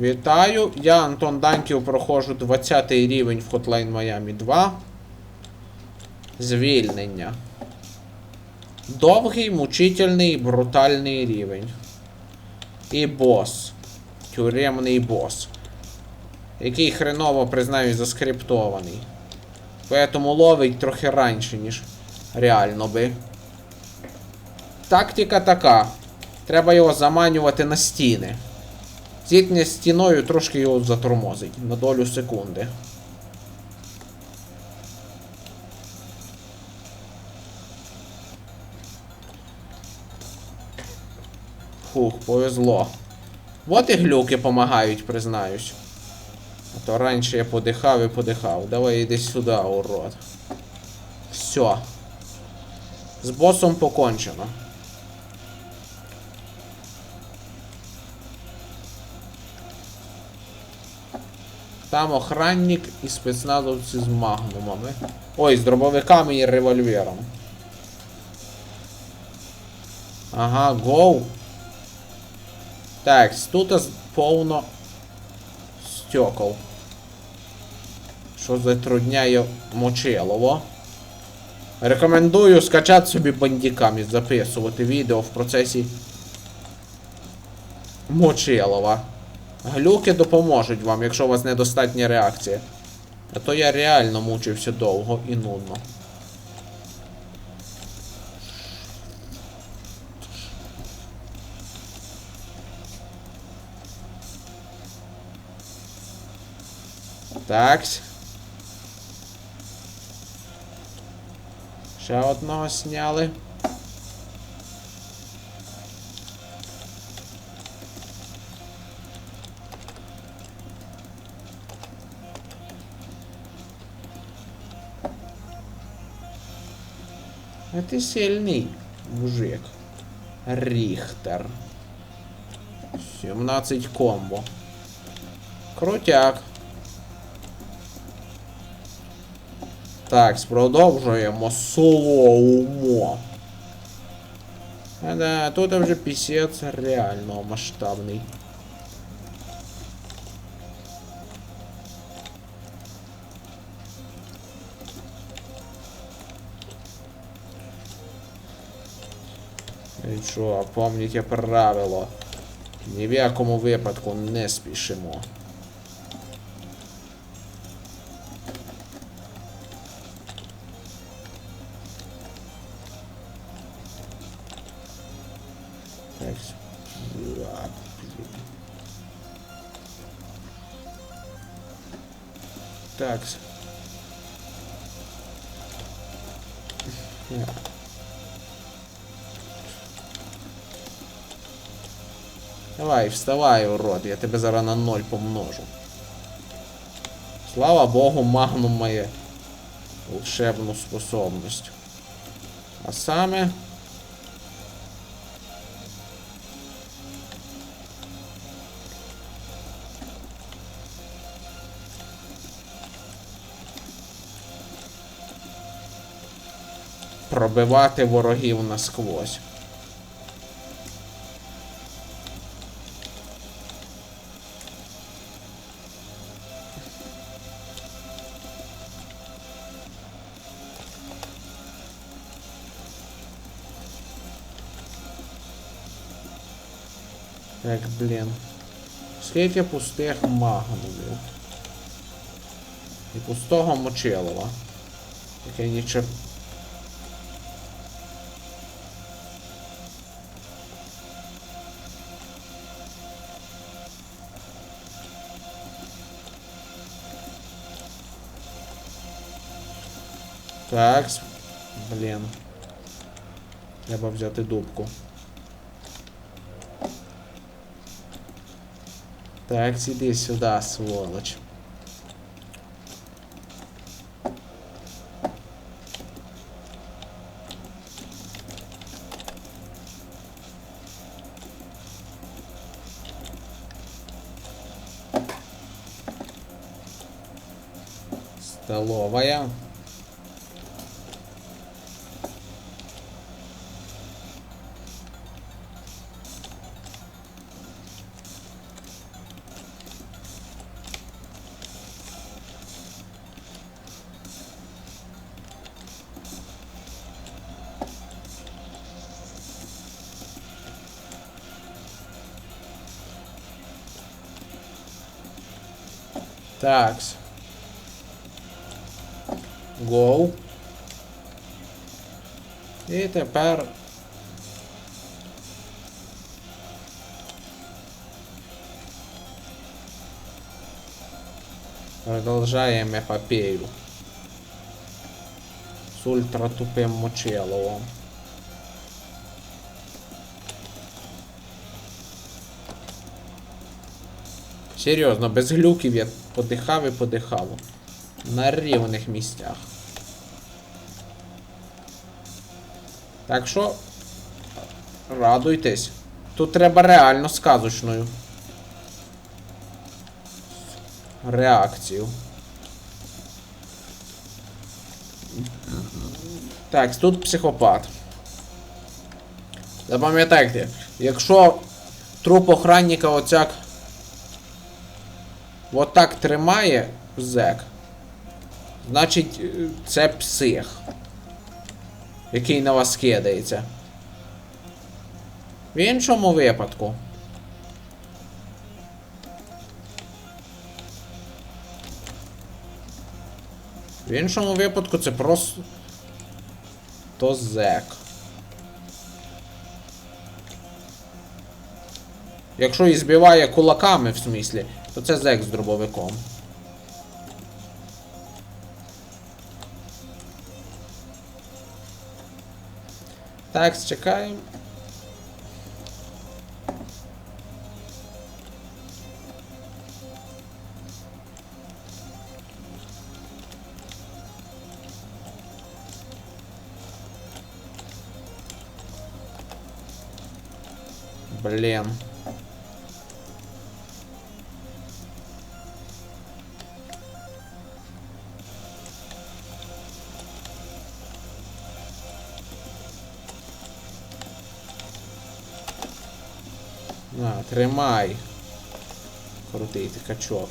Вітаю, я Антон Данків проходжу 20 рівень в Hotline Miami 2. Звільнення. Довгий, мучительний, брутальний рівень. І бос. Тюремний бос. Який хреново, признаюсь, заскриптований. Поэтому ловить трохи раніше, ніж реально би. Тактика така. Треба його заманювати на стіни. З стіною трошки його затормозить на долю секунди. Фух, повезло. Вот і глюки помагають, признаюсь. А то раніше я подихав і подихав. Давай іди сюди, урод. Все. З босом покончено. Там охранник і спецназовці з магнумами. Ой, з дробовиками і револьвером. Ага, гоу. Так, тут повно стекол. Що затрудняє мочилово. Рекомендую скачати собі бандікам і записувати відео в процесі мочилова. Глюки допоможуть вам, якщо у вас недостатня реакція. А то я реально мучився довго і нудно. Такс. Ще одного сняли. А ти сильний, мужик. Ріхтер. 17 комбо. Крутяк. Так, продовжуємо соло умо. А да, тут вже пісець реально масштабний. І що, правило. Ні в якому випадку не спішимо. Так. Так. Давай, вставай, урод, я тебе зараз на ноль помножу. Слава Богу, магнум має волшебну способність. А саме. Пробивати ворогів насквозь. Так, блін. Скільки пустих магнумів. І пустого мочилова. Яке нічого. Так, блін. Треба взяти дубку. Так, иди сюда, сволочь. Столовая. Такс. Гоу. І тепер. Продолжаем эпопею. С ультра тупым Мочеловым. Серйозно, без глюків я подихав і подихав. На рівних місцях. Так що. Радуйтесь. Тут треба реально сказочною. Реакцію. Так, тут психопат. Запам'ятайте, якщо труп охранника оцяк от так тримає зек, значить е, це псих, який на вас кидається. В іншому випадку. В іншому випадку це просто то зек. Якщо і збиває кулаками, в смислі, то це зек з дробовиком. Так, чекаємо. Блін. Тримай. Крутий ти качок.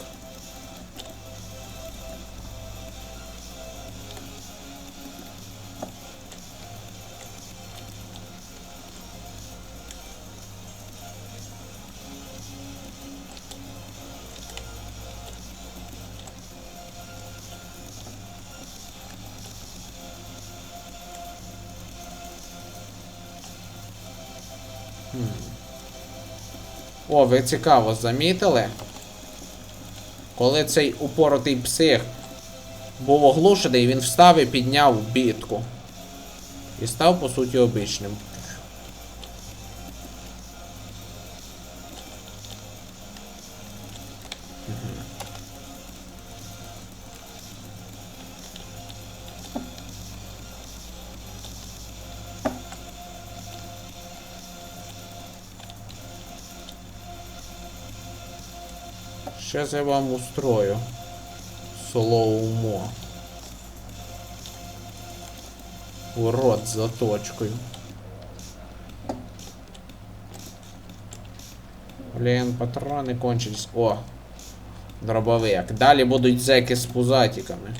О, ви цікаво замітили? Коли цей упоротий псих був оглушений, він встав і підняв бітку. І став, по суті, обичним. Щас я вам устрою. Слоумо. Урод з заточкою. Блін, патрони кончились. О! Дробовик. Далі будуть зеки з пузатиками.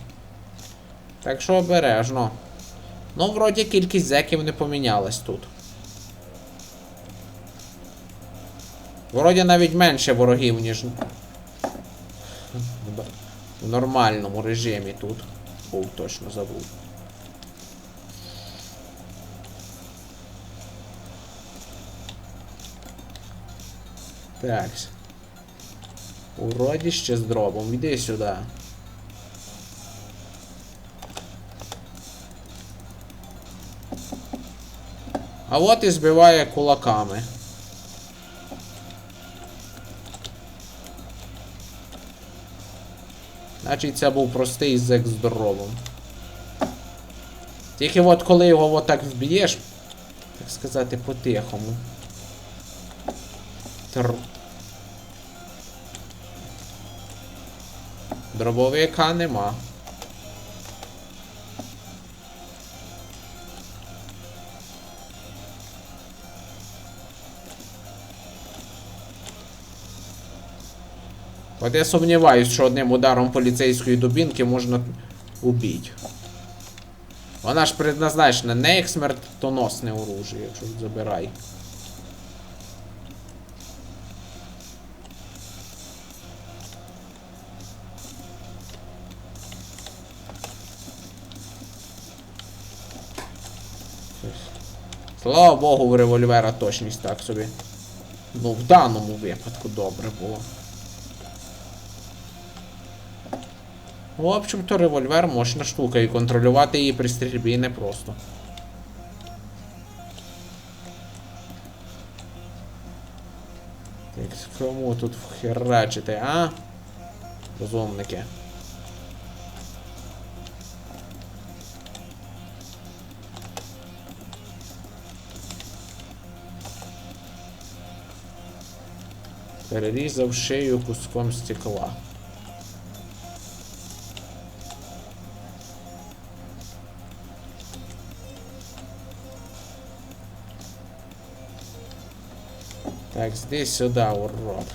Так що обережно. Ну, вроді кількість зеків не помінялась тут. Вроді навіть менше ворогів, ніж в нормальному режимі тут. Був точно забув. Так. Уродище з дробом. Іди сюди. А от і збиває кулаками. Значить це був простий зек з дробом. Тільки от коли його отак вб'єш, так сказати, по-тихому. Тр... Дробовика нема. От я сумніваюсь, що одним ударом поліцейської дубінки можна убити. Вона ж предназначена не як смертоносне оружие, якщо забирай. Слава Богу, в револьвера точність так собі. Ну, в даному випадку добре було. В общем-то, револьвер мощна штука, і контролювати її при стрільбі непросто. Так, кому тут вхерачити, а? Розумники. Перерізав шию куском стекла. Так, здесь сюди, урод.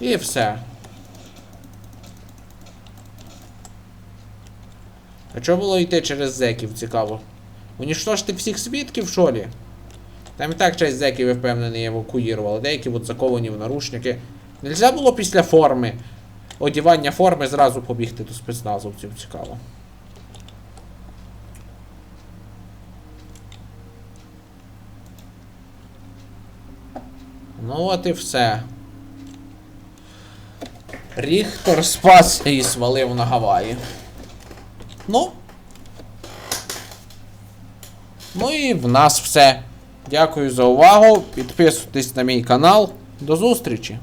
І все. А чого було йти через зеків, цікаво? Уніштожити всіх свідків, що лі? Там і так часть зеків, я впевнений, евакуювали. Деякі от заковані в наручники. Нельзя було після форми. Одівання форми зразу побігти до спецназовців, цікаво. Ну от і все. Ріхтор спас і свалив на Гаваї. Ну. Ну і в нас все. Дякую за увагу. Підписуйтесь на мій канал. До зустрічі!